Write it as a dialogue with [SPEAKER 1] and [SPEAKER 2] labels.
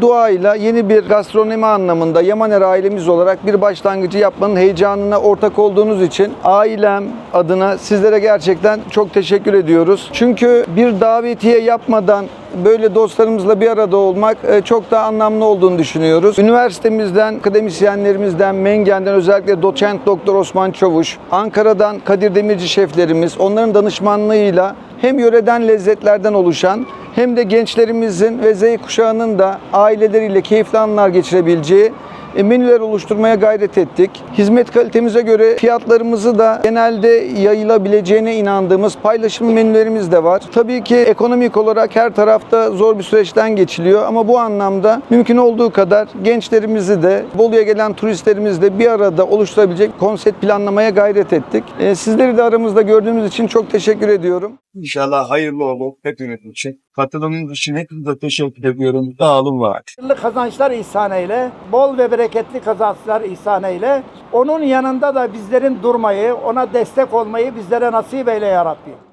[SPEAKER 1] Duayla yeni bir gastronomi anlamında Yamaner ailemiz olarak bir başlangıcı yapmanın heyecanına ortak olduğunuz için ailem adına sizlere gerçekten çok teşekkür ediyoruz. Çünkü bir davetiye yapmadan böyle dostlarımızla bir arada olmak e, çok daha anlamlı olduğunu düşünüyoruz. Üniversitemizden, akademisyenlerimizden, Mengen'den özellikle doçent doktor Osman Çavuş, Ankara'dan Kadir Demirci şeflerimiz, onların danışmanlığıyla hem yöreden lezzetlerden oluşan hem de gençlerimizin ve Z kuşağının da aileleriyle keyifli anlar geçirebileceği e, menüler oluşturmaya gayret ettik. Hizmet kalitemize göre fiyatlarımızı da genelde yayılabileceğine inandığımız paylaşım menülerimiz de var. Tabii ki ekonomik olarak her tarafta zor bir süreçten geçiliyor ama bu anlamda mümkün olduğu kadar gençlerimizi de Bolu'ya gelen turistlerimizi de bir arada oluşturabilecek konsept planlamaya gayret ettik. E, Sizleri de aramızda gördüğümüz için çok teşekkür ediyorum.
[SPEAKER 2] İnşallah hayırlı olur hepimiz için. Katılımınız için hepinize teşekkür ediyorum. Dağılım var.
[SPEAKER 3] hayırlı kazançlar ihsan eyle, bol ve bereketli kazançlar ihsan eyle. Onun yanında da bizlerin durmayı, ona destek olmayı bizlere nasip eyle ya Rabbi.